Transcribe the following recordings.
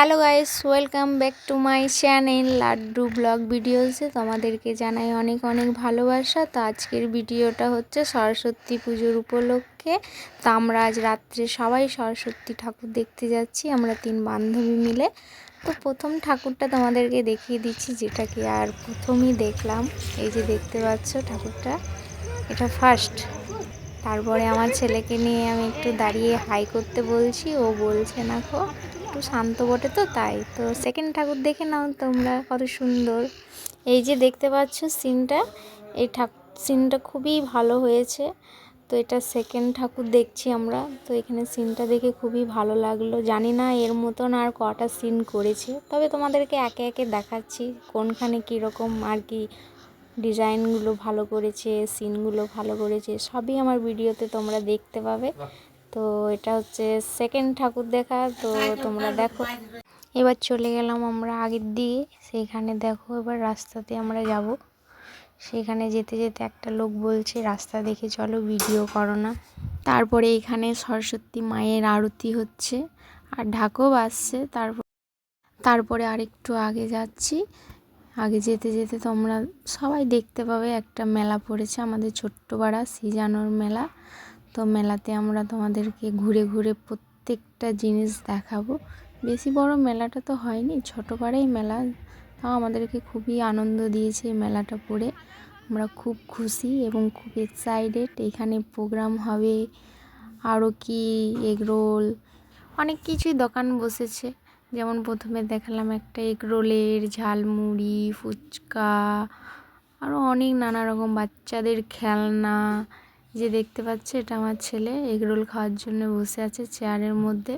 Hello guys, welcome back to my channel Laddu vlog ভিডিওসে। তোমাদেরকে জানাই অনেক অনেক ভালোবাসা। তো আজকের ভিডিওটা হচ্ছে সরস্বতী পুজোর উপলক্ষে। তো আমরা আজ রাত্রে সবাই সরস্বতী ঠাকুর দেখতে যাচ্ছি, আমরা তিন বান্ধবী মিলে। তো প্রথম ঠাকুরটা তোমাদেরকে দেখিয়ে দিচ্ছি যেটাকে আর প্রথমই দেখলাম। এই যে দেখতে পাচ্ছ ঠাকুরটা, এটা ফার্স্ট তারপরে আমার ছেলেকে নিয়ে আমি একটু দাঁড়িয়ে হাই করতে বলছি, ও বলছে না খো একটু শান্ত বটে তো, তাই তো সেকেন্ড ঠাকুর দেখে নাও তোমরা কত সুন্দর। এই যে দেখতে পাচ্ছ সিনটা এই ঠাকুর সিনটা খুবই ভালো হয়েছে। তো এটা সেকেন্ড ঠাকুর দেখছি আমরা, তো এখানে সিনটা দেখে খুবই ভালো লাগল। জানি না এর মতন আর কটা সিন করেছে, তবে তোমাদেরকে একে একে দেখাচ্ছি কোনখানে কীরকম আর কি ডিজাইনগুলো ভালো করেছে সিনগুলো ভালো করেছে, সবই আমার ভিডিওতে তোমরা দেখতে পাবে। তো এটা হচ্ছে সেকেন্ড ঠাকুর দেখা, তো তোমরা দেখো। এবার চলে গেলাম আমরা আগের দিকে। সেইখানে দেখো এবার রাস্তাতে আমরা যাব। সেখানে যেতে যেতে একটা লোক বলছে, রাস্তা দেখে চলো, ভিডিও করো না। তারপরে এখানে সরস্বতী মায়ের আরতি হচ্ছে, আর ঢাকও বাজছে। তারপর, তারপরে আরেকটু আগে যাচ্ছি। আগে যেতে যেতে তোমরা সবাই দেখতে পাবে একটা মেলা পড়েছে, আমাদের ছোট্ট পাড়া সিজানোর মেলা। তো মেলাতে আমরা তোমাদেরকে ঘুরে ঘুরে প্রত্যেকটা জিনিস দেখাবো। বেশি বড় মেলাটা তো হয়নি ছোটো মেলা। তাও আমাদেরকে খুবই আনন্দ দিয়েছে মেলাটা পড়ে। আমরা খুব খুশি এবং খুব এক্সাইটেড এখানে প্রোগ্রাম হবে আরও কি এগরোল অনেক কিছুই দোকান বসেছে। যেমন প্রথমে দেখালাম একটা এগরোলের ঝালমুড়ি, ফুচকা আরও অনেক নানা রকম বাচ্চাদের খেলনা যে দেখতে পাচ্ছে, এটা আমার ছেলে। এগরোল খাওয়ার জন্য বসে আছে চেয়ারের মধ্যে।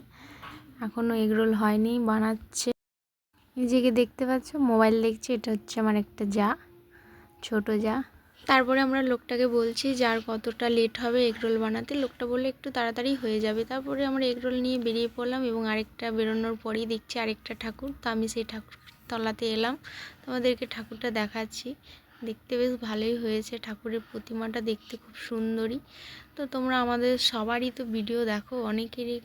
এখনও এগরোল হয়নি, বানাচ্ছে। নিজেকে দেখতে পাচ্ছ, মোবাইল দেখছি, এটা হচ্ছে আমার একটা যা, ছোট যা। তারপরে আমরা লোকটাকে বলছি যার কতটা লেট হবে এগরোল বানাতে? লোকটা বললে, একটু তাড়াতাড়ি হয়ে যাবে। তারপরে আমরা এগরোল নিয়ে বেরিয়ে পড়লাম এবং আরেকটা বেরোনোর পরেই দেখছি আরেকটা ঠাকুর। তো আমি সেই ঠাকুর তলাতে এলাম। তোমাদেরকে ঠাকুরটা দেখাচ্ছি। দেখতে বেশ ভালোই হয়েছে। ঠাকুরের প্রতিমাটা দেখতে খুব সুন্দরই তো তোমরা আমাদের সবারই তো ভিডিও দেখো, অনেকেরই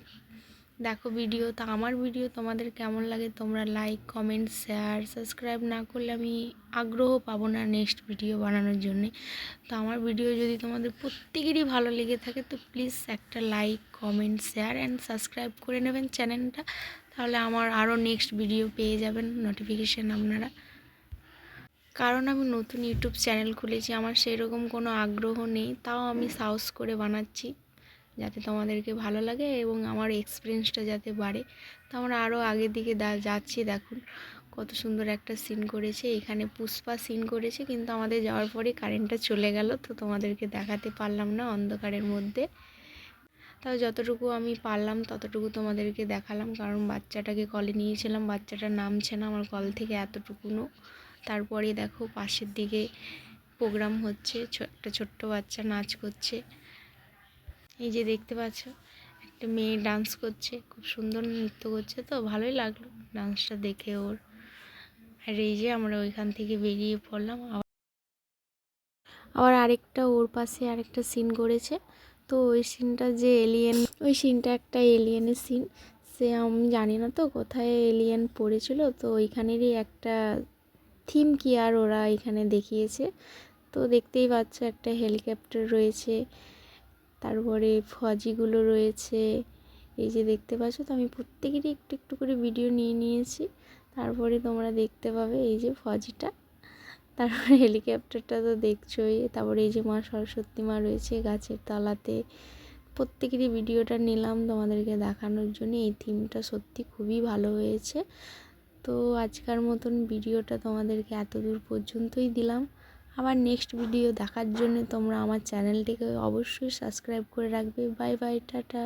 দেখো ভিডিও তো আমার ভিডিও তোমাদের কেমন লাগে তোমরা লাইক কমেন্ট শেয়ার সাবস্ক্রাইব না করলে আমি আগ্রহ পাবো না নেক্সট ভিডিও বানানোর জন্যে। তো আমার ভিডিও যদি তোমাদের প্রত্যেকেরই ভালো লেগে থাকে, তো প্লিজ একটা like comment share and subscribe করে নেবেন চ্যানেলটা তাহলে আমার আরও নেক্সট ভিডিও পেয়ে যাবেন নোটিফিকেশান আপনারা। কারণ আমি নতুন ইউটিউব চ্যানেল খুলেছি, আমার সেরকম কোনো আগ্রহ নেই, তাও আমি সাহস করে বানাচ্ছি যাতে তোমাদেরকে ভালো লাগে এবং আমার এক্সপিরিয়েন্সটা যাতে বাড়ে। তো আমরা আরও আগের দিকে যাচ্ছি দেখুন, কত সুন্দর একটা সিন করেছে, এখানে পুষ্পা সিন করেছে, কিন্তু আমাদের যাওয়ার পরে কারেন্টটা চলে গেল, তো তোমাদেরকে দেখাতে পারলাম না অন্ধকারের মধ্যে। তাও যতটুকু আমি পারলাম, ততটুকু তোমাদেরকে দেখালাম, কারণ বাচ্চাটাকে কলে নিয়েছিলাম বাচ্চাটা নামছে না আমার কল থেকে এতটুকুনো তারপরে দেখো পাশের দিকে প্রোগ্রাম হচ্ছে একটা ছোট্ট বাচ্চা নাচ করছে। এই যে দেখতে পাচ্ছ, একটা মেয়ে ডান্স করছে, খুব সুন্দর নৃত্য করছে, তো ভালোই লাগল ডান্সটা দেখে ওর। আর এই যে আমরা ওইখান থেকে বেরিয়ে পড়লাম, আবার আরেকটা ওর পাশে আরেকটা সিন করেছে। তো ওই সিনটা যে এলিয়েন ওই সিনটা একটা এলিয়েনের সিন সে আমি জানি না তো কোথায় এলিয়েন পড়েছিল, তো ওইখানেরই একটা থিম কি আর ওরা এখানে দেখিয়েছে? তো দেখতেই পাচ্ছ একটা হেলিকপ্টার রয়েছে, তারপরে ফজিগুলো রয়েছে। এই যে দেখতে পাচ্ছ তো, আমি প্রত্যেকেরই একটু একটু করে ভিডিও নিয়ে নিয়েছি। তারপরে তোমরা দেখতে পাবে এই যে ফজিটা তারপরে হেলিকপ্টারটা তো দেখছোই। তারপরে এই যে মা সরস্বতী মা রয়েছে গাছের তলাতে। প্রত্যেকেরই ভিডিওটা নিলাম তোমাদেরকে দেখানোর জন্য। এই থিমটা সত্যি খুবই ভালো হয়েছে। তো আজকার মতন ভিডিওটা তোমাদেরকে এত দূর পর্যন্তই দিলাম। আবার নেক্সট ভিডিও দেখার জন্য তোমরা আমার চ্যানেলটিকে অবশ্যই সাবস্ক্রাইব করে রাখবে। Bye bye tata.